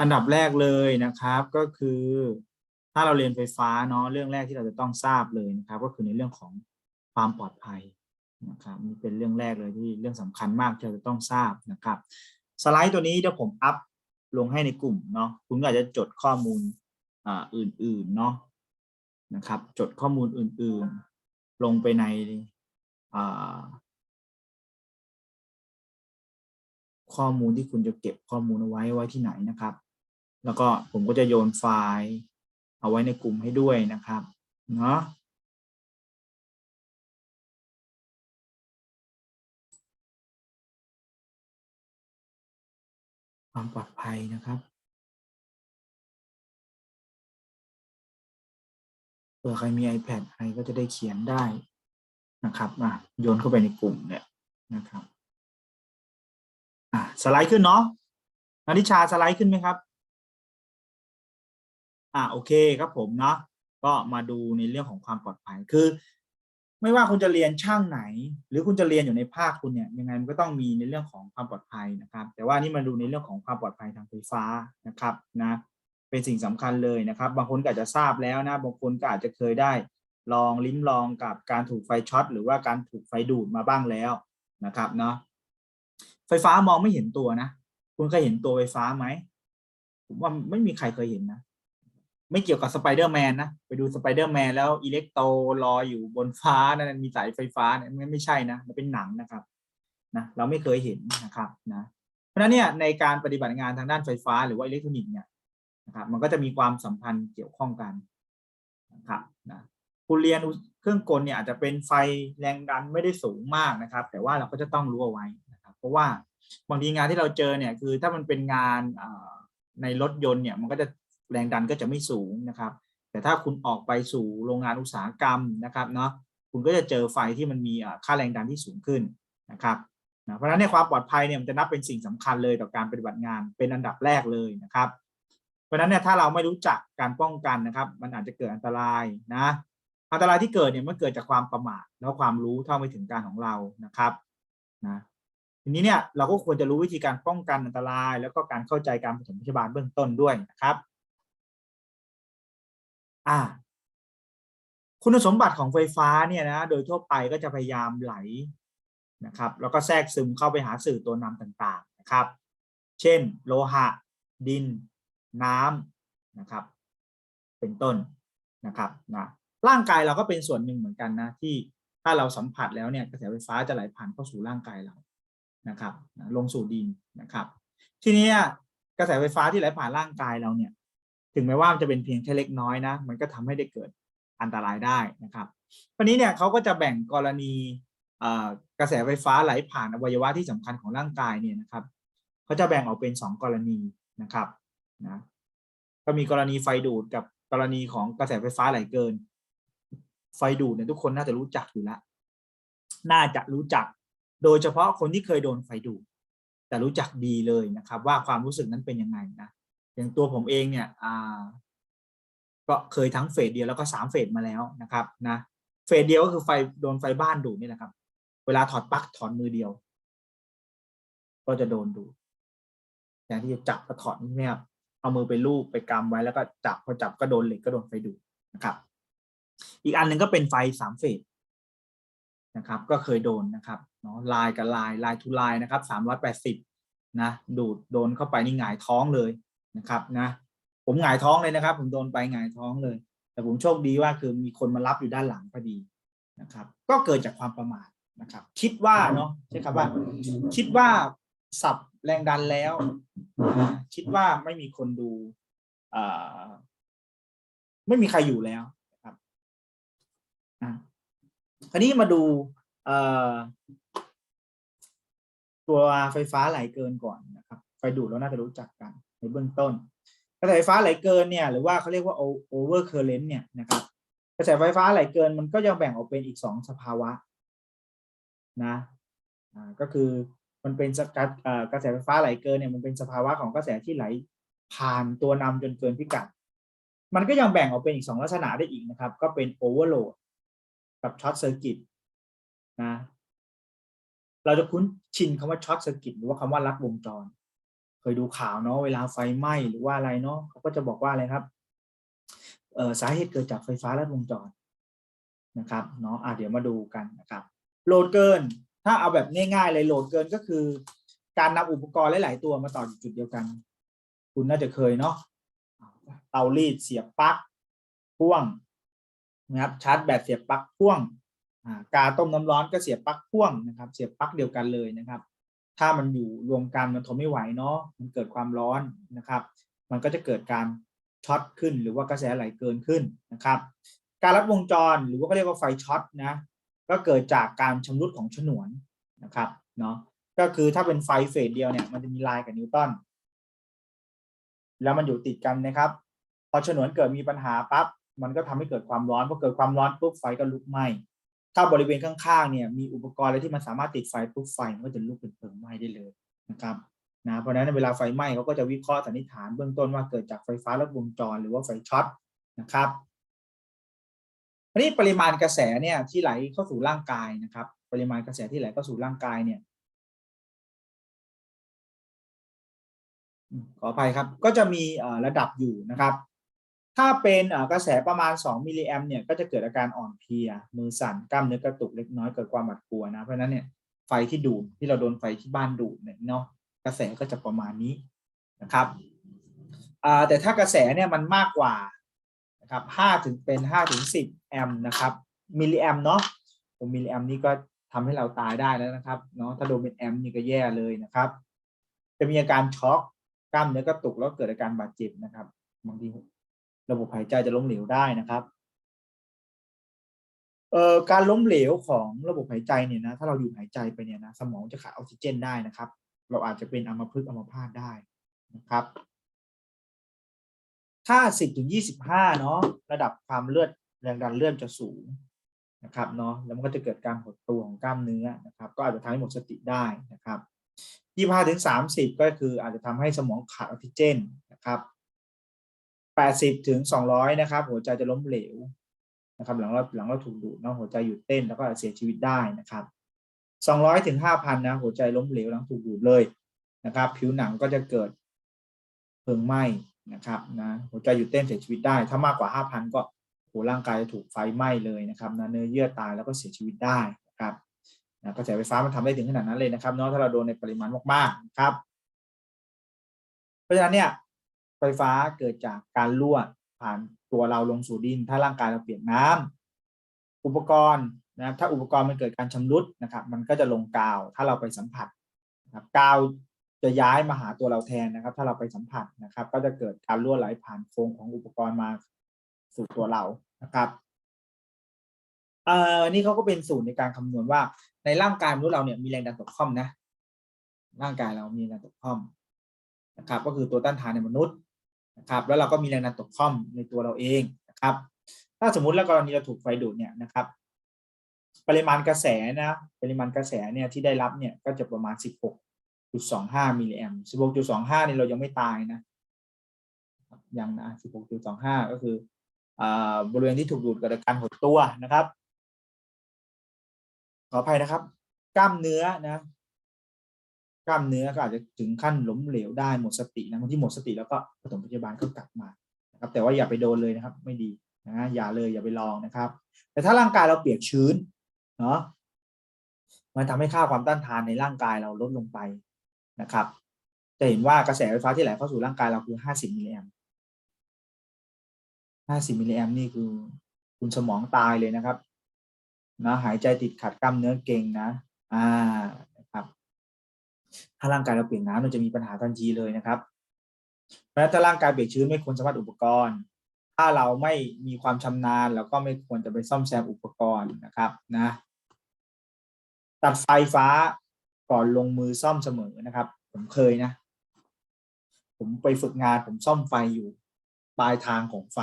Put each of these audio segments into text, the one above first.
อันดับแรกเลยนะครับก็คือ ถ้าเราเรียนไฟฟ้าเนาะเรื่องแรกที่เราจะต้องทราบเลยนะครับ ก็คือในเรื่องของความปลอดภัยนะครับนี่เป็นเรื่องแรกเลยที่เรื่องสำคัญมากที่เราจะต้องทราบนะครับ สไลด์ตัวนี้เดี๋ยวผมอัพลงให้ในกลุ่มเนาะคุณก็อาจจะจดข้อมูลอ่าอื่นๆเนาะนะครับ จดข้อมูลอื่นๆ ลงไปในอ่าข้อมูลที่คุณจะเก็บข้อมูลเอาไว้ไว้ที่ไหนนะครับ แล้วก็ผมก็จะโยนไฟล์ เอาไว้ในกลุ่มให้ด้วยนะครับเนาะความปลอดภัยนะครับเผื่อใครมี iPad ใครก็จะได้เขียนได้นะครับอะโยนเข้าไปในกลุ่มเนี่ยนะครับอะสไลด์ขึ้นเนาะนานิชาสไลด์ขึ้นไหมครับ อ่าโอเคครับผมเนาะก็มาดูในเรื่องของความปลอดภัยคือ ไม่ว่าคุณจะเรียนช่างไหน หรือคุณจะเรียนอยู่ในภาคคุณเนี่ยยังไงมันก็ต้องมีในเรื่องของความปลอดภัยนะครับ แต่ว่านี่มาดูในเรื่องของความปลอดภัยทางไฟฟ้านะครับนะเป็นสิ่งสำคัญเลยนะครับ บางคนก็อาจจะทราบแล้วนะบางคนก็อาจจะเคยได้ลองลิ้มลองกับการถูกไฟช็อตหรือว่าการถูกไฟดูดมาบ้างแล้วนะครับเนาะไฟฟ้ามองไม่เห็นตัวนะ คุณเคยเห็นตัวไฟฟ้าไหมผมว่าไม่มีใครเคยเห็นนะ ไม่เกี่ยวกับสไปเดอร์แมนนะ ไปดูสไปเดอร์แมนแล้วอิเล็กโตรลอยอยู่บนฟ้านั่นมีสายไฟฟ้าเนี่ยไม่ใช่นะ มันเป็นหนังนะครับนะเราไม่เคยเห็นนะครับนะเพราะฉะนั้นเนี่ยในการปฏิบัติงานทางด้านไฟฟ้าหรือว่าอิเล็กทรอนิกส์เนี่ยนะครับมันก็จะมีความสัมพันธ์เกี่ยวข้องกันนะครับนะคุณเรียนเครื่องกลเนี่ยอาจจะเป็นไฟแรงดันไม่ได้สูงมากนะครับ แต่ว่าเราก็จะต้องรู้เอาไว้นะครับ เพราะว่าบางทีงานที่เราเจอเนี่ยคือถ้ามันเป็นงานในรถยนต์เนี่ยมันก็จะ แรงดันก็จะไม่สูงนะครับ แต่ถ้าคุณออกไปสู่โรงงานอุตสาหกรรมนะครับเนาะคุณก็จะเจอไฟที่มันมีค่าแรงดันที่สูงขึ้นนะครับนะเพราะฉะนั้นในความปลอดภัยเนี่ยมันจะนับเป็นสิ่งสำคัญเลยต่อการปฏิบัติงานเป็นอันดับแรกเลยนะครับ เพราะฉะนั้นเนี่ยถ้าเราไม่รู้จักการป้องกันนะครับ มันอาจจะเกิดอันตรายนะอันตรายที่เกิดเนี่ยมันเกิดจากความประมาทแล้วความรู้เท่าไม่ถึงการของเรานะครับนะทีนี้เนี่ยเราก็ควรจะรู้วิธีการป้องกันอันตราย แล้วก็การเข้าใจการปฐมพยาบาลเบื้องต้นด้วยนะครับ อ่าคุณสมบัติของไฟฟ้าเนี่ยนะโดยทั่วไปก็จะพยายามไหลนะครับ แล้วก็แทรกซึมเข้าไปหาสื่อตัวนำต่างๆนะครับ เช่น โลหะ ดิน น้ำนะครับ เป็นต้นนะครับนะร่างกายเราก็เป็นส่วนหนึ่งเหมือนกันนะที่ถ้าเราสัมผัสแล้วเนี่ยกระแสไฟฟ้าจะไหลผ่านเข้าสู่ร่างกายเรานะครับลงสู่ดินนะครับ ทีนี้กระแสไฟฟ้าที่ไหลผ่านร่างกายเราเนี่ย ถึงแม้ว่ามันจะเป็นเพียงแค่เล็กน้อยนะ มันก็ทำให้ได้เกิดอันตรายได้นะครับวันนี้เนี่ยเขาก็จะแบ่งกรณีกระแสไฟฟ้าไหลผ่านอวัยวะที่สำคัญของร่างกายเนี่ยนะครับเขาจะแบ่งออกเป็นสองกรณีนะครับนะก็มีกรณีไฟดูดกับกรณีของกระแสไฟฟ้าไหลเกิน ไฟดูดเนี่ยทุกคนน่าจะรู้จักอยู่แล้ว น่าจะรู้จัก โดยเฉพาะคนที่เคยโดนไฟดูดแต่รู้จักดีเลยนะครับ ว่าความรู้สึกนั้นเป็นยังไงนะ อย่างตัวผมเองเนี่ยอ่าก็เคยทั้งเฟสเดียวแล้วก็สามเฟสมาแล้วนะครับนะเฟสเดียวก็คือไฟโดนไฟบ้านดูดนี่แหละครับ เวลาถอดปลั๊กถอนมือเดียว ก็จะโดนดูดแทนที่จะจับก็ถอดนี่ครับเอามือไปลูบไปกำไว้แล้วก็จับพอจับก็โดนเหล็กก็โดนไฟดูดนะครับ อีกอันหนึ่งก็เป็นไฟสามเฟสนะครับ ก็เคยโดนนะครับเนาะลายกับลายลายทูลายนะครับสามร้อยแปดสิบนะ ดูดโดนเข้าไปนี่หงายท้องเลย นะครับนะผมหงายท้องเลยนะครับ ผมโดนไปหงายท้องเลย แต่ผมโชคดีว่าคือมีคนมารับอยู่ด้านหลังพอดีนะครับ ก็เกิดจากความประมาทนะครับ คิดว่าเนาะใช่ครับว่า คิดว่าสับแรงดันแล้ว คิดว่าไม่มีคนดูไม่มีใครอยู่แล้วครับคราวนี้มาดูตัวไฟฟ้าไหลเกินก่อนนะครับ ไฟดูดเราน่าจะรู้จักกัน ในเบื้องต้น กระแสไฟฟ้าไหลเกินเนี่ยหรือว่าเขาเรียกว่า over current เนี่ยนะครับกระแสไฟฟ้าไหลเกินมันก็ยังแบ่งออกเป็นอีกสองสภาวะนะอ่าก็คือมันเป็นกระแสไฟฟ้าไหลเกินเนี่ยมันเป็นสภาวะของกระแสที่ไหลผ่านตัวนำจนเกินพิกัด มันก็ยังแบ่งออกเป็นอีกสองลักษณะได้อีกนะครับ ก็เป็นโอเวอร์โหลดกับช็อตเซอร์กิตนะเราจะคุ้นชินคำว่าช็อตเซอร์กิตหรือว่าคำว่าลัดวงจร เคยดูข่าวเนาะเวลาไฟไหม้หรือว่าอะไรเนาะเขาก็จะบอกว่าอะไรครับเออสาเหตุเกิดจากไฟฟ้าลัดวงจรนะครับเนาะอะเดี๋ยวมาดูกันนะครับโหลดเกิน ถ้าเอาแบบง่ายๆเลยโหลดเกินก็คือ การนำอุปกรณ์หลาย ๆ ตัวมาต่อจุดเดียวกัน คุณน่าจะเคยเนาะเตารีดเสียบปลั๊กพ่วงนะครับชาร์จแบตเสียบปลั๊กพ่วงอ่ากาต้มน้ำร้อนก็เสียบปลั๊กพ่วงนะครับ เสียบปลั๊กเดียวกันเลยนะครับ ถ้ามันอยู่รวมกันมันทนไม่ไหวเนาะมันเกิดความร้อนนะครับ มันก็จะเกิดการช็อตขึ้นหรือว่ากระแสไหลเกินขึ้นนะครับ การลัดวงจรหรือว่าก็เรียกว่าไฟช็อตนะก็เกิดจากการชำรุดของฉนวนนะครับเนาะก็คือถ้าเป็นไฟเฟสเดียวเนี่ยมันจะมีลายกับนิวตันแล้วมันอยู่ติดกันนะครับ พอฉนวนเกิดมีปัญหาปั๊บมันก็ทำให้เกิดความร้อนพอเกิดความร้อนปุ๊บไฟก็ลุกไหม้ ถ้าบริเวณข้างๆเนี่ยมีอุปกรณ์อะไรที่มันสามารถติดไฟปุ๊บไฟมันก็จะลุกเป็นเพลิงไหม้ได้เลยนะครับนะเพราะฉะนั้นเวลาไฟไหม้เขาก็จะวิเคราะห์สันนิษฐานเบื้องต้นว่าเกิดจากไฟฟ้าลัดวงจรหรือว่าไฟช็อตนะครับอันนี้ปริมาณกระแสเนี่ยที่ไหลเข้าสู่ร่างกายนะครับ ปริมาณกระแสที่ไหลเข้าสู่ร่างกายเนี่ยขออภัยครับ ก็จะมีระดับอยู่นะครับ ถ้าเป็นกระแสประมาณ 2 มิลลิแอมเนี่ยก็จะเกิดอาการอ่อนเพลีย มือสั่นกล้ามเนื้อกระตุกเล็กน้อยเกิดความหวาดกลัวนะ เพราะนั้นเนี่ยไฟที่ดูดที่เราโดนไฟที่บ้านดูดเนี่ยเนาะกระแสก็จะประมาณนี้นะครับแต่ถ้ากระแสเนี่ยมันมากกว่านะครับ5ถึงเป็น5ถึง10แอมนะครับมิลลิแอมเนาะผมมิลลิแอมนี่ก็ทำให้เราตายได้แล้วนะครับเนาะถ้าโดนเป็นแอมนี่ก็แย่เลยนะครับ จะมีอาการช็อกกล้ามเนื้อกระตุกแล้วเกิดอาการบาดเจ็บนะครับบางที ระบบหายใจจะล้มเหลวได้นะครับเอ่อการล้มเหลวของระบบหายใจเนี่ยนะถ้าเราหยุดหายใจไปเนี่ยนะสมองจะขาดออกซิเจนได้นะครับ เราอาจจะเป็นอัมพฤกษ์อัมพาตได้นะครับถ้า10ถึง25เนาะระดับความเลือดแรงดันเลือดจะสูงนะครับเนาะแล้วมันก็จะเกิดการหดตัวของกล้ามเนื้อนะครับ ก็อาจจะทำให้หมดสติได้นะครับ25ถึง30ก็คืออาจจะทำให้สมองขาดออกซิเจนนะครับ 80ถึง200นะครับ หัวใจจะล้มเหลวนะครับ หลังเราหลังเราถูกดูดเนาะหัวใจหยุดเต้นแล้วก็เสียชีวิตได้นะครับ200ถึง5,000นะหัวใจล้มเหลวหลังถูกดูดเลยนะครับ ผิวหนังก็จะเกิดเพลิงไหม้นะครับนะหัวใจหยุดเต้นเสียชีวิตได้ ถ้ามากกว่า 5,000 ก็โหร่างกายจะถูกไฟไหม้เลยนะครับนะเนื้อเยื่อตายแล้วก็เสียชีวิตได้นะครับนะกระแสไฟฟ้ามันทำได้ถึงขนาดนั้นเลยนะครับเนาะถ้าเราโดนในปริมาณมากๆนะครับ เพราะฉะนั้นเนี่ย ไฟฟ้าเกิดจากการรั่วผ่านตัวเราลงสู่ดิน ถ้าร่างกายเราเปียกน้ำอุปกรณ์นะครับ ถ้าอุปกรณ์มันเกิดการชำรุดนะครับ มันก็จะลงกาว ถ้าเราไปสัมผัสนะครับกาวจะย้ายมาหาตัวเราแทนนะครับ ถ้าเราไปสัมผัสนะครับ ก็จะเกิดการรั่วไหลผ่านโครงของอุปกรณ์มาสู่ตัวเรานะครับเอ่อนี่เขาก็เป็นสูตรในการคำนวณว่า ในร่างกายมนุษย์เราเนี่ยมีแรงดันตกค่อมนะ ร่างกายเรามีแรงดันตกค่อมนะครับ ก็คือตัวต้านทานในมนุษย์ นะครับแล้วเราก็มีแรงดันตกค่อมในตัวเราเองนะครับ ถ้าสมมุติแล้วกรณีเราถูกไฟดูดเนี่ยนะครับ ปริมาณกระแสนะปริมาณกระแสเนี่ยที่ได้รับเนี่ยก็จะประมาณ 16.25มิลลิแอมป์16.25นี่เรายังไม่ตายนะยังนะ16.25 ก็คืออ่าบริเวณที่ถูกดูดเกิดการหดตัวนะครับ ขออภัยนะครับ กล้ามเนื้อนะ กล้ามเนื้อก็อาจจะถึงขั้นล้มเหลวได้หมดสตินะบางที่หมดสติแล้วก็ปฐมพยาบาลก็กลับมานะครับแต่ว่าอย่าไปโดนเลยนะครับ ไม่ดีนะอย่าเลยอย่าไปลองนะครับ แต่ถ้าร่างกายเราเปียกชื้นเนาะมันทำให้ค่าความต้านทานในร่างกายเราลดลงไปนะครับจะเห็นว่ากระแสไฟฟ้าที่ไหลเข้าสู่ร่างกายเราคือ 50 มิลลิแอมป์50 มิลลิแอมนี่คือคุณสมองตายเลยนะครับนะหายใจติดขัดกล้ามเนื้อเก่งนะ อ่า ถ้าร่างกายเราเปียกน้ำเราจะมีปัญหาทันทีเลยนะครับเพราะถ้าร่างกายเปียกชื้นไม่ควรสมผัสอุปกรณ์ ถ้าเราไม่มีความชำนาญเราก็ไม่ควรจะไปซ่อมแซมอุปกรณ์นะครับนะตัดไฟฟ้าก่อนลงมือซ่อมเสมอนะครับ ผมเคยนะ ผมไปฝึกงานผมซ่อมไฟอยู่ ปลายทางของไฟ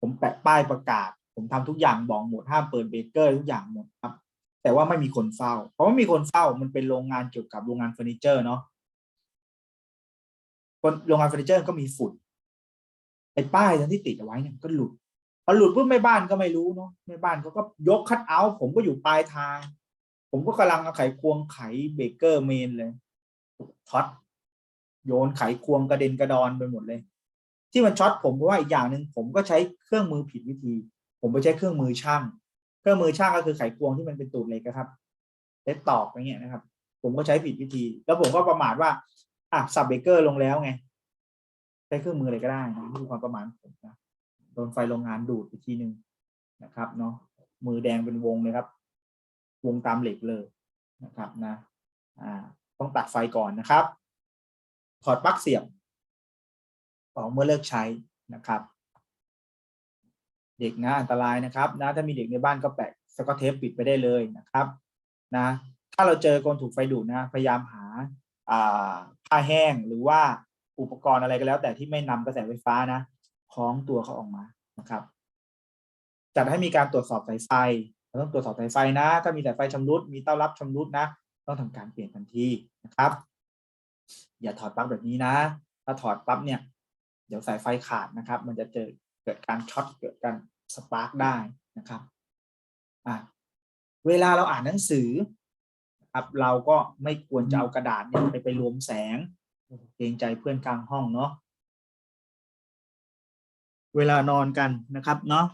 ผมแปะป้ายประกาศ ผมทำทุกอย่างบอกหมดห้ามเปิดเบรกเกอร์ทุกอย่างหมดครับ แต่ว่าไม่มีคนเฝ้า เพราะว่ามีคนเฝ้ามันเป็นโรงงานเกี่ยวกับโรงงานเฟอร์นิเจอร์เนาะโรงงานเฟอร์นิเจอร์ก็มีฝุ่นไอ้ป้ายที่ติดเอาไว้เนี่ยก็หลุดพอหลุดปุ๊บแม่บ้านก็ไม่รู้เนาะแม่บ้านเขาก็ยกคัดเอาท์ผมก็อยู่ปลายทาง ผมก็กำลังเอาไขควงไขเบเกอร์เมนเลยช็อตโยนไขควงกระเด็นกระดอนไปหมดเลย ที่มันช็อตผมเพราะว่าอีกอย่างหนึ่งผมก็ใช้เครื่องมือผิดวิธี ผมไปใช้เครื่องมือช่าง เครื่องมือช่างก็คือไขควงที่มันเป็นตูดเหล็กครับเล็ตอกอย่างเงี้ยนะครับ ผมก็ใช้ผิดวิธี แล้วผมก็ประมาทว่าอะสับเบเกอร์ลงแล้วไงใช้เครื่องมืออะไรก็ได้นะนี่คือความประมาทผมนะโดนไฟโรงงานดูดไปทีหนึ่งนะครับเนาะมือแดงเป็นวงเลยครับ วงตามเหล็กเลยนะครับนะ อ่า ต้องตัดไฟก่อนนะครับถอดปลั๊กเสียบออกเมื่อเลิกใช้นะครับ เด็กนะอันตรายนะครับนะถ้ามีเด็กในบ้านก็แปะสกอตเทปปิดไปได้เลยนะครับนะถ้าเราเจอคนถูกไฟดูดนะพยายามหาอ่าผ้าแห้งหรือว่าอุปกรณ์อะไรก็แล้ว แต่ที่ไม่นำกระแสไฟฟ้านะคล้องตัวเขาออกมานะครับ จัดให้มีการตรวจสอบสายไฟเราต้องตรวจสอบสายไฟนะ ถ้ามีสายไฟชำรุดมีเต้ารับชำรุดนะ ต้องทำการเปลี่ยนทันทีนะครับ อย่าถอดปลั๊กแบบนี้นะ ถ้าถอดปั๊บเนี่ย เดี๋ยวสายไฟขาดนะครับ มันจะเจอ เกิดการช็อตเกิดการสปาร์กได้นะครับอะเวลาเราอ่านหนังสือครับเราก็ไม่ควรจะเอากระดาษเนี่ยไปไปรวมแสงเกรงใจเพื่อนกลางห้องเนาะเวลานอนกันนะครับเนาะ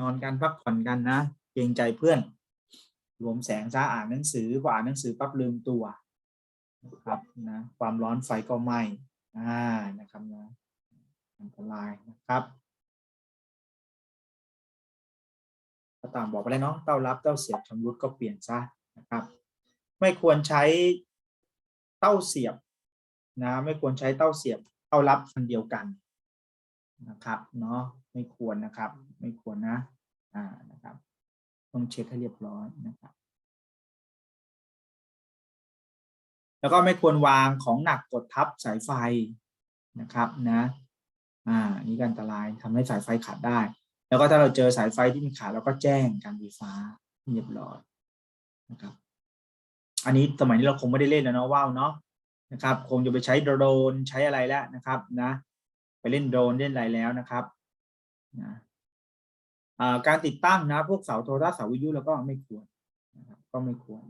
นอนกันพักผ่อนกันนะเกรงใจเพื่อน รวมแสงซะอ่านหนังสือพออ่านหนังสือปั๊บลืมตัวนะครับนะความร้อนไฟก็ไหม้อ่านะครับนะอันตรายนะครับ ก็ตามบอกไปแล้วเนาะเต้ารับเต้าเสียบชำรุดก็เปลี่ยนซะนะครับ ไม่ควรใช้เต้าเสียบนะไม่ควรใช้เต้าเสียบเต้ารับอันเดียวกันนะครับเนาะไม่ควรนะครับ ไม่ควรนะอ่านะครับต้องเช็คให้เรียบร้อยนะครับ แล้วก็ไม่ควรวางของหนักกดทับสายไฟนะครับนะอ่านี่ก็อันตรายทำให้สายไฟขาดได้ แล้วก็ถ้าเราเจอสายไฟที่มีขาดเราก็แจ้งการไฟฟ้าเรียบร้อยนะครับ อันนี้สมัยนี้เราคงไม่ได้เล่นแล้วเนาะว่าวเนาะนะครับ คงจะไปใช้โดรนใช้อะไรแล้วนะครับนะ ไปเล่นโดรนเล่นอะไรแล้วนะครับนะการติดตั้งนะพวกเสาโทรทัศน์เสาวิทยุแล้วก็ไม่ควรนะครับก็ไม่ควร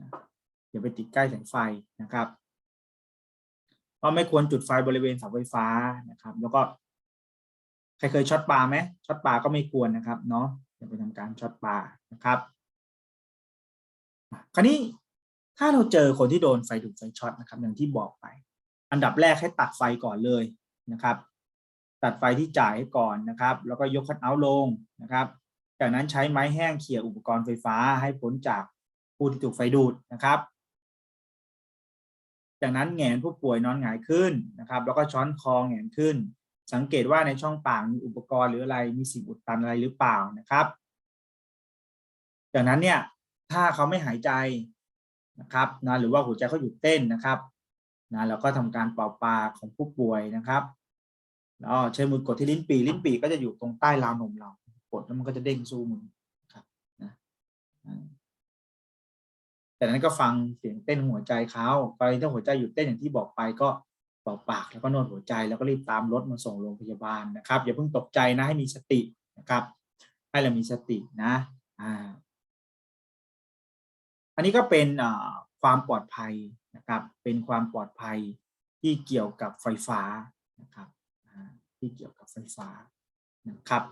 นะอย่าไปติดใกล้แสงไฟนะครับก็ไม่ควรจุดไฟบริเวณเสาไฟฟ้านะครับ แล้วก็ ใครเคยช็อตปลาไหมช็อตปลาก็ไม่ควรนะครับเนาะอย่าไปทำการช็อตปลานะครับคราวนี้ถ้าเราเจอคนที่โดนไฟดูดไฟช็อตนะครับ อย่างที่บอกไป อันดับแรกให้ตัดไฟก่อนเลยนะครับ ตัดไฟที่จ่ายให้ก่อนนะครับ แล้วก็ยกคัทเอาท์ลงนะครับ จากนั้นใช้ไม้แห้งเขี่ยอุปกรณ์ไฟฟ้าให้พ้นจากผู้ที่ถูกไฟดูดนะครับจากนั้นแงนผู้ป่วยนอนหงายขึ้นนะครับ แล้วก็ช้อนคอแงนขึ้น สังเกตว่าในช่องปากมีอุปกรณ์หรืออะไรมีสิ่งอุดตันอะไรหรือเปล่านะครับจากนั้นเนี่ยถ้าเขาไม่หายใจนะครับนะหรือว่าหัวใจเขาหยุดเต้นนะครับนะเราก็ทำการเป่าปากของผู้ป่วยนะครับแล้วใช้มือกดที่ลิ้นปีลิ้นปีก็จะอยู่ตรงใต้ราวนมเรากดแล้วมันก็จะเด้งสู้มือครับนะแต่นั้นก็ฟังเสียงเต้นหัวใจเขากรณีถ้าหัวใจหยุดเต้นอย่างที่บอกไปก็ ป่าปากแล้วก็นวดหัวใจแล้วก็รีบตามรถมาส่งโรงพยาบาลนะครับอย่าเพิ่งตกใจนะให้มีสตินะครับ ให้เรามีสตินะอ่าอันนี้ก็เป็นความปลอดภัยนะครับ เป็นความปลอดภัยที่เกี่ยวกับไฟฟ้านะครับที่เกี่ยวกับไฟฟ้านะครับ